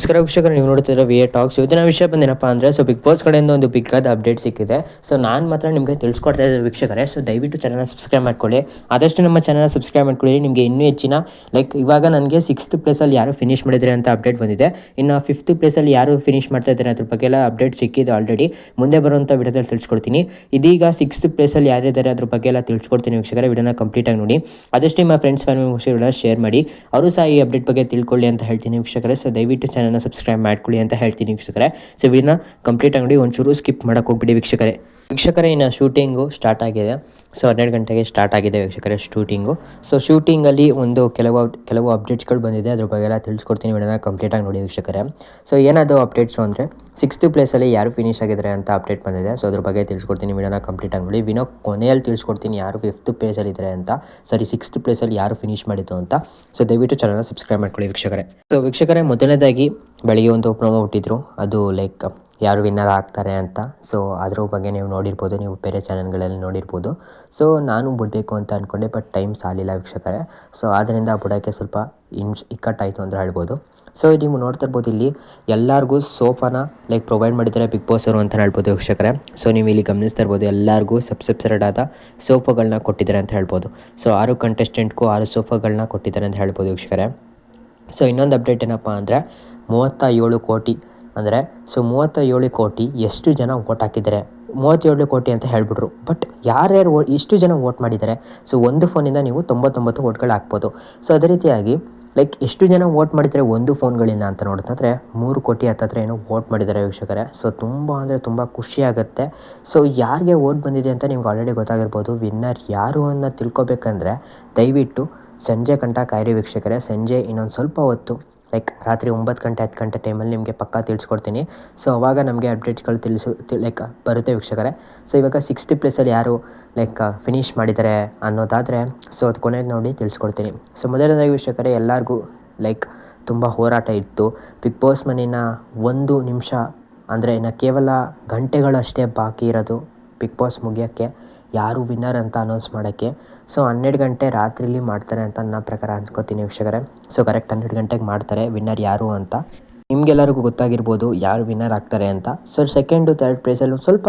ನಮಸ್ಕಾರ ವೀಕ್ಷಕರು, ನೀವು ನೋಡ್ತಿದ್ರೆ ವಿ ಎ ಟಾಕ್ಸ್ ಇವತ್ತಿನ ವಿಷಯ ಬಂದೇನಪ್ಪ ಅಂದರೆ ಸೊ ಬಿಗ್ ಬಾಸ್ ಕಡೆಯಿಂದ ಒಂದು ಬಿಗ್ ಆದ ಅಪ್ಡೇಟ್ ಸಿಕ್ಕಿದೆ. ಸೊ ನಾನು ಮಾತ್ರ ನಿಮಗೆ ತಿಳಿಸ್ಕೊಡ್ತಾ ಇದ್ದೆ ವೀಕ್ಷಕರೇ ಸೊ ದಯವಿಟ್ಟು ಚಾನಲ್ನ ಸಬ್ಸ್ಕ್ರೈಬ್ ಮಾಡ್ಕೊಳ್ಳಿ. ಆದಷ್ಟು ನಮ್ಮ ಚಾನಲ್ನ ಸಬ್ಸ್ಕ್ರೈಬ್ ಮಾಡ್ಕೊಳ್ಳಿ. ನಿಮಗೆ ಇನ್ನೂ ಹೆಚ್ಚಿನ ಲೈಕ್ ಇವಾಗ ನನಗೆ ಸಿಕ್ಸ್ತ್ ಪ್ಲೇಸಲ್ಲಿ ಯಾರು ಫಿನಿಶ್ ಮಾಡಿದ್ರೆ ಅಂತ ಅಪ್ಡೇಟ್ ಬಂದಿದೆ. ಇನ್ನು ಫಿಫ್ತ್ ಪ್ಲೇಸಲ್ಲಿ ಯಾರು ಫಿನಿಶ್ ಮಾಡ್ತಾ ಇದ್ದಾರೆ ಅದ್ರ ಬಗ್ಗೆ ಎಲ್ಲ ಅಪ್ಡೇಟ್ ಸಿಕ್ಕಿದೆ ಆಲ್ರೆಡಿ ಮುಂದೆ ಬರುವಂಥ ವಿಡಿಯೋದಲ್ಲಿ ತಿಳಿಸ್ಕೊಡ್ತೀನಿ. ಇದೀಗ ಸಿಕ್ಸ್ತ್ ಪ್ಲೇಸಲ್ಲಿ ಯಾರಿದ್ದಾರೆ ಅದ್ರ ಬಗ್ಗೆ ಎಲ್ಲ ತಿಳಿಸ್ಕೊಡ್ತೀನಿ ವೀಕ್ಷಕರ, ವಿಡಿಯೋನ ಕಂಪ್ಲೀಟಾಗಿ ನೋಡಿ. ಆದಷ್ಟು ನಿಮ್ಮ ಫ್ರೆಂಡ್ಸ್ ಫ್ಯಾಮಿಲಿ ವಿಷಯಗಳನ್ನ ಶೇರ್ ಮಾಡಿ. ಅವರು ಸಹ ಈ ಅಪ್ಡೇಟ್ ಬಗ್ಗೆ ತಿಳ್ಕೊಳ್ಳಿ ಅಂತ ಹೇಳ್ತೀನಿ ವೀಕ್ಷಕರೇ ಸೊ ದಯವಿಟ್ಟು ಚಾನಲ್ನ ಸಬ್ಸ್ಕ್ರೈಬ್ ಮಾಡ್ಕೊಳ್ಳಿ ಅಂತ ಹೇಳ್ತೀನಿ ವೀಕ್ಷಕರೇ. ಸೊ ವಿಡಿಯೋನ ಕಂಪ್ಲೀಟ್ ಆಗಿ ಒಂಚೂರು ಸ್ಕಿಪ್ ಮಾಡೋಕೆ ಹೋಗ್ಬಿಡಿ ವೀಕ್ಷಕರೇ. ವೀಕ್ಷಕರೇ, ಇನ್ನು ಶೂಟಿಂಗು ಸ್ಟಾರ್ಟ್ ಆಗಿದೆ. ಸೊ, ಹನ್ನೆರಡು ಗಂಟೆಗೆ ಸ್ಟಾರ್ಟ್ ಆಗಿದೆ ವೀಕ್ಷಕರೇ ಶೂಟಿಂಗು ಸೊ ಶೂಟಿಂಗಲ್ಲಿ ಒಂದು ಕೆಲವು ಕೆಲವು ಅಪ್ಡೇಟ್ಸ್ಗಳು ಬಂದಿದೆ. ಅದ್ರ ಬಗ್ಗೆ ಎಲ್ಲ ತಿಳಿಸ್ಕೊಡ್ತೀನಿ ವಿಡಿಯೋನ ಕಂಪ್ಲೀಟಾಗಿ ನೋಡಿ ವೀಕ್ಷಕರೇ. ಸೊ, ಏನಾದರೂ ಅಪ್ಡೇಟ್ಸು ಅಂದರೆ ಸಿಕ್ಸ್ತ್ ಪ್ಲೇಸಲ್ಲಿ ಯಾರು ಫಿನಿಶ್ ಆಗಿದ್ದಾರೆ ಅಂತ ಅಪ್ಡೇಟ್ ಬಂದಿದೆ. ಸೊ, ಅದ್ರ ಬಗ್ಗೆ ತಿಳಿಸ್ಕೊಡ್ತೀನಿ ವಿಡಿಯೋನ ಕಂಪ್ಲೀಟಾಗಿ ನೋಡಿ. ವಿನೋ ಕೊನೆಯಲ್ಲಿ ತಿಳಿಸ್ಕೊಡ್ತೀನಿ ಯಾರು ಫಿಫ್ತ್ ಪ್ಲೇಸಲ್ಲಿ ಇದ್ದಾರೆ ಅಂತ. ಸರಿ ಸಿಕ್ಸ್ತ್ ಪ್ಲೇಸಲ್ಲಿ ಯಾರು ಫಿನಿಶ್ ಮಾಡಿದ್ದು ಅಂತ. ಸೊ, ದಯವಿಟ್ಟು ಚಾನಲ್ನ ಸಬ್ಸ್ಕ್ರೈಬ್ ಮಾಡ್ಕೊಳ್ಳಿ ವೀಕ್ಷಕರೇ. ಸೊ, ವೀಕ್ಷಕರೇ, ಮೊದಲನೇದಾಗಿ ಬೆಳಗ್ಗೆ ಒಂದು ಪ್ರೊಮೋ ಹುಟ್ಟಿದ್ರು. ಅದು ಲೈಕ್ ಯಾರು ವಿನ್ನರ್ ಆಗ್ತಾರೆ ಅಂತ. ಸೊ ಅದ್ರ ಬಗ್ಗೆ ನೀವು ನೋಡಿರ್ಬೋದು, ನೀವು ಬೇರೆ ಚಾನಲ್ಗಳಲ್ಲಿ ನೋಡಿರ್ಬೋದು. ಸೊ ನಾನು ಬಿಡಬೇಕು ಅಂತ ಅಂದ್ಕೊಂಡೆ ಬಟ್ ಟೈಮ್ ಸಾಲಿಲ್ಲ ವೀಕ್ಷಕರೇ. ಸೊ ಆದ್ದರಿಂದ ಬುಡೋಕ್ಕೆ ಸ್ವಲ್ಪ ಇನ್ಶ್ ಇಕ್ಕಟ್ಟಾಯಿತು ಅಂತ ಹೇಳ್ಬೋದು. ಸೊ ನೀವು ನೋಡ್ತಾ ಇರ್ಬೋದು ಇಲ್ಲಿ ಎಲ್ಲರಿಗೂ ಸೋಫಾನ ಲೈಕ್ ಪ್ರೊವೈಡ್ ಮಾಡಿದ್ದಾರೆ ಬಿಗ್ ಬಾಸ್ ಅವರು ಅಂತ ಹೇಳ್ಬೋದು ವೀಕ್ಷಕರೇ. ಸೊ ನೀವು ಇಲ್ಲಿ ಗಮನಿಸ್ತಾ ಇರ್ಬೋದು, ಎಲ್ಲರಿಗೂ ಸಬ್ ಸಬ್ಸೆಡ್ ಆದ ಸೋಫಾಗಳನ್ನ ಕೊಟ್ಟಿದ್ದಾರೆ ಅಂತ ಹೇಳ್ಬೋದು. ಸೊ ಆರು ಕಂಟೆಸ್ಟೆಂಟ್ಗೂ ಆರು ಸೋಫಾಗಳನ್ನ ಕೊಟ್ಟಿದ್ದಾರೆ ಅಂತ ಹೇಳ್ಬೋದು ವೀಕ್ಷಕರೇ. ಸೊ ಇನ್ನೊಂದು ಅಪ್ಡೇಟ್ ಏನಪ್ಪ ಅಂದರೆ, ಮೂವತ್ತ ಏಳು ಕೋಟಿ ಅಂದರೆ, ಸೊ ಮೂವತ್ತ ಏಳು ಕೋಟಿ ಎಷ್ಟು ಜನ ವೋಟ್ ಹಾಕಿದ್ದಾರೆ? ಮೂವತ್ತೇಳು ಕೋಟಿ ಅಂತ ಹೇಳ್ಬಿಟ್ರು. ಬಟ್ ಯಾರ್ಯಾರು ವೋ ಇಷ್ಟು ಜನ ವೋಟ್ ಮಾಡಿದ್ದಾರೆ? ಸೊ ಒಂದು ಫೋನಿಂದ ನೀವು ತೊಂಬತ್ತೊಂಬತ್ತು ವೋಟ್ಗಳು ಹಾಕ್ಬೋದು. ಸೊ ಅದೇ ರೀತಿಯಾಗಿ ಲೈಕ್ ಎಷ್ಟು ಜನ ವೋಟ್ ಮಾಡಿದರೆ ಒಂದು ಫೋನ್ಗಳಿಂದ ಅಂತ ನೋಡಿದ್ರೆ ಮೂರು ಕೋಟಿ ಹತ್ತತ್ರ ಏನೋ ವೋಟ್ ಮಾಡಿದ್ದಾರೆ ವೀಕ್ಷಕರೇ. ಸೊ ತುಂಬ ಅಂದರೆ ತುಂಬ ಖುಷಿಯಾಗುತ್ತೆ ಸೊ ಯಾರಿಗೆ ವೋಟ್ ಬಂದಿದೆ ಅಂತ ನಿಮ್ಗೆ ಆಲ್ರೆಡಿ ಗೊತ್ತಾಗಿರ್ಬೋದು. ವಿನ್ನರ್ ಯಾರು ಅನ್ನೋ ತಿಳ್ಕೊಬೇಕಂದ್ರೆ, ದಯವಿಟ್ಟು ಸಂಜೆ ಕಂಠ ಕಾಯಿರಿ ವೀಕ್ಷಕರೇ. ಸಂಜೆ ಇನ್ನೊಂದು ಸ್ವಲ್ಪ ಹೊತ್ತು ಲೈಕ್ ರಾತ್ರಿ ಒಂಬತ್ತು ಗಂಟೆ, ಹತ್ತು ಗಂಟೆ ಟೈಮಲ್ಲಿ ನಿಮಗೆ ಪಕ್ಕಾ ತಿಳಿಸ್ಕೊಡ್ತೀನಿ. ಸೊ ಅವಾಗ ನಮಗೆ ಅಪ್ಡೇಟ್ಗಳು ತಿಳಿಸು ಲೈಕ್ ಬರುತ್ತೆ ವೀಕ್ಷಕರೇ. ಸೊ ಇವಾಗ ಸಿಕ್ಸ್ಟಿ ಪ್ಲೇಸಲ್ಲಿ ಯಾರು ಲೈಕ್ ಫಿನಿಶ್ ಮಾಡಿದ್ದಾರೆ ಅನ್ನೋದಾದರೆ ಸೊ ಅದು ಕೊನೆಗೆ ನೋಡಿ ತಿಳಿಸ್ಕೊಡ್ತೀನಿ. ಸೊ ಮೊದಲನೇದಾಗಿ ವೀಕ್ಷಕರೇ, ಎಲ್ಲರಿಗೂ ಲೈಕ್ ತುಂಬ ಹೋರಾಟ ಇತ್ತು. ಬಿಗ್ ಬಾಸ್ ಮನೇನ ಒಂದು ನಿಮಿಷ, ಅಂದರೆ ಇನ್ನು ಕೇವಲ ಗಂಟೆಗಳಷ್ಟೇ ಬಾಕಿ ಇರೋದು ಬಿಗ್ ಬಾಸ್ ಮುಗಿಯೋಕ್ಕೆ. ಯಾರು ವಿನ್ನರ್ ಅಂತ ಅನೌನ್ಸ್ ಮಾಡೋಕ್ಕೆ. ಸೊ ಹನ್ನೆರಡು ಗಂಟೆ ರಾತ್ರಿಲಿ ಮಾಡ್ತಾರೆ ಅಂತ ನನ್ನ ಪ್ರಕಾರ ಅಂದ್ಕೋತೀನಿ ವೀಕ್ಷಕರೇ. ಸೊ ಕರೆಕ್ಟ್ ಹನ್ನೆರಡು ಗಂಟೆಗೆ ಮಾಡ್ತಾರೆ ವಿನ್ನರ್ ಯಾರು ಅಂತ. ನಿಮಗೆಲ್ಲರಿಗೂ ಗೊತ್ತಾಗಿರ್ಬೋದು ಯಾರು ವಿನ್ನರ್ ಆಗ್ತಾರೆ ಅಂತ. ಸೊ ಸೆಕೆಂಡು ಥರ್ಡ್ ಪ್ರೈಸಲ್ಲೂ ಸ್ವಲ್ಪ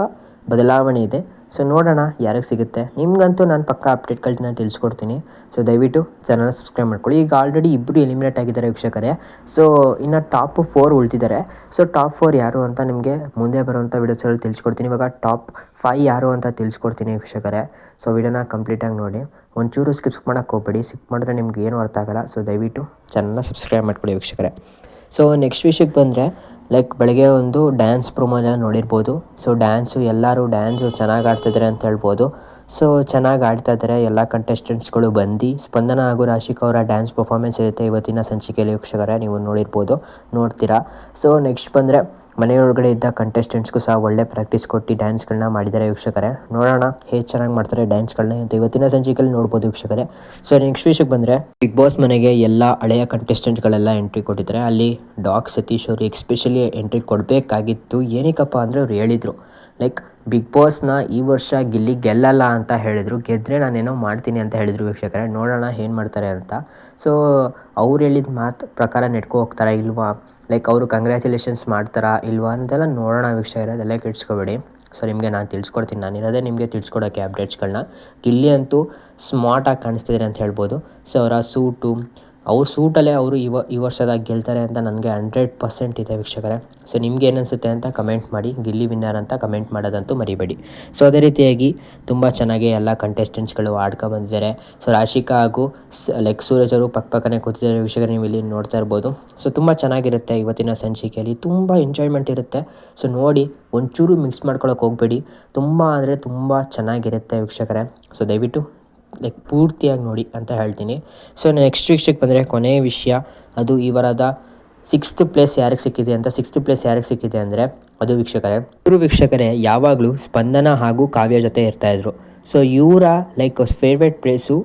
ಬದಲಾವಣೆ ಇದೆ. ಸೊ ನೋಡೋಣ ಯಾರಿಗೆ ಸಿಗುತ್ತೆ. ನಿಮಗಂತೂ ನಾನು ಪಕ್ಕ ಅಪ್ಡೇಟ್ಗಳನ್ನ ತಿಳಿಸ್ಕೊಡ್ತೀನಿ. ಸೊ ದಯವಿಟ್ಟು ಚಾನಲ್ ಸಬ್ಸ್ಕ್ರೈಬ್ ಮಾಡ್ಕೊಳ್ಳಿ. ಈಗ ಆಲ್ರೆಡಿ ಇಬ್ಬರು ಎಲಿಮಿನೇಟ್ ಆಗಿದ್ದಾರೆ ವೀಕ್ಷಕರೇ. ಸೊ ಇನ್ನು ಟಾಪ್ ಫೋರ್ ಉಳ್ತಿದ್ದಾರೆ. ಸೊ ಟಾಪ್ ಫೋರ್ ಯಾರು ಅಂತ ನಿಮಗೆ ಮುಂದೆ ಬರುವಂಥ ವಿಡಿಯೋಸಲ್ಲಿ ತಿಳಿಸ್ಕೊಡ್ತೀನಿ. ಇವಾಗ ಟಾಪ್ ಫೈವ್ ಯಾರು ಅಂತ ತಿಳಿಸ್ಕೊಡ್ತೀನಿ ವೀಕ್ಷಕರೇ. ಸೊ ವಿಡಿಯೋನ ಕಂಪ್ಲೀಟಾಗಿ ನೋಡಿ. ಒಂಚೂರು ಸ್ಕಿಪ್ಸ್ ಮಾಡೋಕ್ಕೆ ಹೋಗ್ಬೇಡಿ. ಸ್ಕಿಪ್ ಮಾಡಿದ್ರೆ ನಿಮ್ಗೆ ಏನು ಅರ್ಥ ಆಗಲ್ಲ. ಸೊ ದಯವಿಟ್ಟು ಚಾನಲ್ನ ಸಬ್ಸ್ಕ್ರೈಬ್ ಮಾಡ್ಕೊಳ್ಳಿ ವೀಕ್ಷಕರೇ. ಸೊ ನೆಕ್ಸ್ಟ್ ವಿಷಯಕ್ಕೆ ಬಂದರೆ ಲೈಕ್ ಬೆಳಗ್ಗೆ ಒಂದು ಡ್ಯಾನ್ಸ್ ಪ್ರೊಮೋನೆಲ್ಲ ನೋಡಿರ್ಬೋದು. ಸೊ ಡ್ಯಾನ್ಸು ಎಲ್ಲರೂ ಡ್ಯಾನ್ಸು ಚೆನ್ನಾಗಿ ಆಡ್ತಿದ್ದಾರೆ ಅಂತ ಹೇಳ್ಬೋದು. ಸೊ ಚೆನ್ನಾಗಿ ಆಡ್ತಾ ಇದ್ದಾರೆ ಎಲ್ಲ ಕಂಟೆಸ್ಟೆಂಟ್ಸ್ಗಳು ಬಂದು. ಸ್ಪಂದನ ಹಾಗೂ ರಾಶಿಕ್ ಅವರ ಡ್ಯಾನ್ಸ್ ಪರ್ಫಾರ್ಮೆನ್ಸ್ ಇರುತ್ತೆ ಇವತ್ತಿನ ಸಂಚಿಕೆಯಲ್ಲಿ ವೀಕ್ಷಕರೇ, ನೀವು ನೋಡಿರ್ಬೋದು, ನೋಡ್ತೀರಾ. ಸೊ ನೆಕ್ಸ್ಟ್ ಬಂದರೆ ಮನೆಯೊಳಗಡೆ ಇದ್ದ ಕಂಟೆಸ್ಟೆಂಟ್ಸ್ಗೂ ಸಹ ಒಳ್ಳೆ ಪ್ರಾಕ್ಟೀಸ್ ಕೊಟ್ಟು ಡ್ಯಾನ್ಸ್ಗಳನ್ನ ಮಾಡಿದ್ದಾರೆ ವೀಕ್ಷಕರೇ. ನೋಡೋಣ ಹೇಗೆ ಚೆನ್ನಾಗಿ ಮಾಡ್ತಾರೆ ಡ್ಯಾನ್ಸ್ಗಳನ್ನ ಅಂತ ಇವತ್ತಿನ ಸಂಚಿಕೆಯಲ್ಲಿ ನೋಡ್ಬೋದು ವೀಕ್ಷಕರೇ. ಸೊ ನೆಕ್ಸ್ಟ್ ವಿಷಯಕ್ಕೆ ಬಂದರೆ ಬಿಗ್ ಬಾಸ್ ಮನೆಗೆ ಎಲ್ಲ ಹಳೆಯ ಕಂಟೆಸ್ಟೆಂಟ್ಗಳೆಲ್ಲ ಎಂಟ್ರಿ ಕೊಟ್ಟಿದ್ದಾರೆ. ಅಲ್ಲಿ ಡಾಕ್ ಸತೀಶ್ ಅವರು ಎಕ್ಸ್ಪೆಷಲಿ ಎಂಟ್ರಿ ಕೊಡಬೇಕಾಗಿತ್ತು. ಏನಕ್ಕಪ್ಪ ಅಂದರೆ ಅವ್ರು ಹೇಳಿದರು ಲೈಕ್ ಬಿಗ್ ಬಾಸ್ನ ಈ ವರ್ಷ ಗಿಲ್ಲಿ ಗೆಲ್ಲಲ್ಲ ಅಂತ ಹೇಳಿದರು. ಗೆದ್ದರೆ ನಾನೇನೋ ಮಾಡ್ತೀನಿ ಅಂತ ಹೇಳಿದರು ವೀಕ್ಷಕರೇ. ನೋಡೋಣ ಏನು ಮಾಡ್ತಾರೆ ಅಂತ. ಸೊ ಅವ್ರು ಹೇಳಿದ ಮಾತು ಪ್ರಕಾರ ನೆಟ್ಕೊ ಹೋಗ್ತಾರಾ ಇಲ್ವಾ? ಲೈಕ್ ಅವರು ಕಂಗ್ರ್ಯಾಚುಲೇಷನ್ಸ್ ಮಾಡ್ತಾರಾ ಇಲ್ವಾ ಅಂತೆಲ್ಲ ನೋಡೋಣ ವಿಷಯ ಇರೋದೆಲ್ಲ ಕೆಡ್ಸ್ಕೊಬೇಡಿ ಸೊ ನಿಮಗೆ ನಾನು ತಿಳಿಸ್ಕೊಡ್ತೀನಿ. ನಾನು ಇರೋದೇ ನಿಮಗೆ ತಿಳಿಸ್ಕೊಡೋಕ್ಕೆ ಅಪ್ಡೇಟ್ಸ್ಗಳನ್ನ ಗಿಲ್ಲಿ ಅಂತೂ ಸ್ಮಾರ್ಟಾಗಿ ಕಾಣಿಸ್ತಿದ್ದಾರೆ ಅಂತ ಹೇಳ್ಬೋದು. ಸೊ ಅವರ ಸೂಟು ಅವ್ರ ಸೂಟಲ್ಲೇ ಅವರು ಈ ಈ ವರ್ಷದಾಗ ಗೆಲ್ತಾರೆ ಅಂತ ನನಗೆ ಹಂಡ್ರೆಡ್ ಪರ್ಸೆಂಟ್ ಇದೆ ವೀಕ್ಷಕರೇ. ಸೊ ನಿಮ್ಗೆ ಏನು ಅನಿಸುತ್ತೆ ಅಂತ ಕಮೆಂಟ್ ಮಾಡಿ, ಗಿಲ್ಲಿ ವಿನ್ನರ್ ಅಂತ ಕಮೆಂಟ್ ಮಾಡೋದಂತೂ ಮರಿಬೇಡಿ. ಸೊ ಅದೇ ರೀತಿಯಾಗಿ ತುಂಬ ಚೆನ್ನಾಗಿ ಎಲ್ಲ ಕಂಟೆಸ್ಟೆಂಟ್ಸ್ಗಳು ಆಡ್ಕೊ ಬಂದಿದ್ದಾರೆ. ಸೊ ರಾಶಿಕಾ ಹಾಗೂ ಸ್ ಲೈಕ್ ಸೂರಜ್ ಅವರು ಪಕ್ಕ ಪಕ್ಕನೇ ಕೂತಿದ್ದಾರೆ ವೀಕ್ಷಕರು, ನೀವು ಇಲ್ಲಿ ನೋಡ್ತಾ ಇರ್ಬೋದು. ಸೊ ತುಂಬ ಚೆನ್ನಾಗಿರುತ್ತೆ ಇವತ್ತಿನ ಸಂಚಿಕೆಯಲ್ಲಿ, ತುಂಬ ಎಂಜಾಯ್ಮೆಂಟ್ ಇರುತ್ತೆ. ಸೊ ನೋಡಿ, ಒಂಚೂರು ಮಿಕ್ಸ್ ಮಾಡ್ಕೊಳಕ್ಕೆ ಹೋಗಬೇಡಿ. ತುಂಬ ಅಂದರೆ ತುಂಬ ಚೆನ್ನಾಗಿರುತ್ತೆ ವೀಕ್ಷಕರೇ. ಸೊ ದಯವಿಟ್ಟು ಲೈಕ್ ಪೂರ್ತಿಯಾಗಿ ನೋಡಿ ಅಂತ ಹೇಳ್ತೀನಿ. ಸೊ ನೆಕ್ಸ್ಟ್ ವಿಷಯಕ್ಕೆ ಬಂದರೆ ಕೊನೆಯ ವಿಷಯ, ಅದು ಇವರದ ವಾರದ ಸಿಕ್ಸ್ತ್ ಪ್ಲೇಸ್ ಯಾರಿಗೆ ಸಿಕ್ಕಿದೆ ಅಂತ ಸಿಕ್ಸ್ತ್ ಪ್ಲೇಸ್ ಯಾರಿಗೆ ಸಿಕ್ಕಿದೆ ಅಂದರೆ, ಅದು ವೀಕ್ಷಕರೇ. ಇವರು ವೀಕ್ಷಕರೇ, ಯಾವಾಗಲೂ ಸ್ಪಂದನ ಹಾಗೂ ಕಾವ್ಯ ಜೊತೆ ಇರ್ತಾಯಿದ್ರು ಸೊ ಇವರ ಲೈಕ್ ಫೇವ್ರೆಟ್ ಪ್ಲೇಸು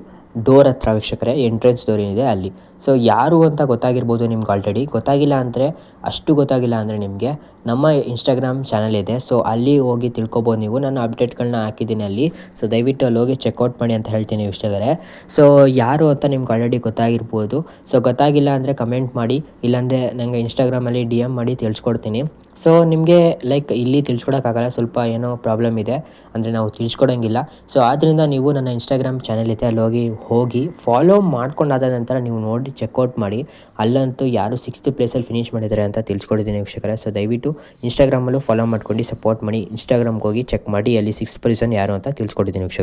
ಡೋರ್ ಹತ್ರ ವೀಕ್ಷಕರೇ ಎಂಟ್ರೆನ್ಸ್ ಡೋರ್ ಏನಿದೆ ಅಲ್ಲಿ. ಸೊ ಯಾರು ಅಂತ ಗೊತ್ತಾಗಿರ್ಬೋದು ನಿಮ್ಗೆ ಆಲ್ರೆಡಿ ಗೊತ್ತಾಗಿಲ್ಲ ಅಂದರೆ, ಅಷ್ಟು ಗೊತ್ತಾಗಿಲ್ಲ ಅಂದರೆ ನಿಮಗೆ ನಮ್ಮ ಇನ್ಸ್ಟಾಗ್ರಾಮ್ ಚಾನಲ್ ಇದೆ. ಸೊ ಅಲ್ಲಿ ಹೋಗಿ ತಿಳ್ಕೊಬೋದು ನೀವು. ನಾನು ಅಪ್ಡೇಟ್ಗಳನ್ನ ಹಾಕಿದ್ದೀನಿ ಅಲ್ಲಿ. ಸೊ ದಯವಿಟ್ಟು ಅಲ್ಲಿ ಹೋಗಿ ಚೆಕ್ಔಟ್ ಮಾಡಿ ಅಂತ ಹೇಳ್ತೀನಿ ವೀಕ್ಷಕರೇ. ಸೊ ಯಾರು ಅಂತ ನಿಮ್ಗೆ ಆಲ್ರೆಡಿ ಗೊತ್ತಾಗಿರ್ಬೋದು. ಸೊ ಗೊತ್ತಾಗಿಲ್ಲ ಅಂದರೆ ಕಮೆಂಟ್ ಮಾಡಿ. ಇಲ್ಲಾಂದರೆ ನನಗೆ ಇನ್ಸ್ಟಾಗ್ರಾಮಲ್ಲಿ ಡಿ ಎಂ ಮಾಡಿ ತಿಳಿಸ್ಕೊಡ್ತೀನಿ. ಸೊ ನಿಮಗೆ ಲೈಕ್ ಇಲ್ಲಿ ತಿಳ್ಸ್ಕೊಡೋಕ್ಕಾಗಲ್ಲ, ಸ್ವಲ್ಪ ಏನೋ ಪ್ರಾಬ್ಲಮ್ ಇದೆ, ಅಂದರೆ ನಾವು ತಿಳ್ಸ್ಕೊಡೋಂಗಿಲ್ಲ. ಸೊ ಆದ್ದರಿಂದ ನೀವು ನನ್ನ ಇನ್ಸ್ಟಾಗ್ರಾಮ್ ಚಾನಲ್ ಇದೆ ಅಲ್ಲಿ ಹೋಗಿ ಹೋಗಿ ಫಾಲೋ ಮಾಡ್ಕೊಂಡಾದ ನಂತರ ನೀವು ನೋಡಿ ಚೆಕ್ಔಟ್ ಮಾಡಿ. ಅಲ್ಲಂತೂ ಯಾರು ಸಿಕ್ಸ್ತ್ ಪ್ಲೇಸಲ್ಲಿ ಫಿನಿಷ್ ಮಾಡಿದ್ದಾರೆ ಅಂತ ತಿಳ್ಸ್ಕೊಡಿದ್ದೀನಿ ವೀಕ್ಷಕರೇ. ಸೊ ದಯವಿಟ್ಟು ಇನ್ಸ್ಟಾಗ್ರಾಮಲ್ಲೂ ಫಾಲೋ ಮಾಡ್ಕೊಂಡು ಸಪೋರ್ಟ್ ಮಾಡಿ. ಇನ್ಸ್ಟಾಗ್ರಾಮ್ಗೆ ಹೋಗಿ ಚೆಕ್ ಮಾಡಿ, ಅಲ್ಲಿ ಸಿಕ್ಸ್ ಪರ್ಸನ್ ಯಾರು ಅಂತ ತಿಳ್ಸ್ಕೊಡಿದ್ದೀನಿ ವೀಕ್ಷಕರೇ.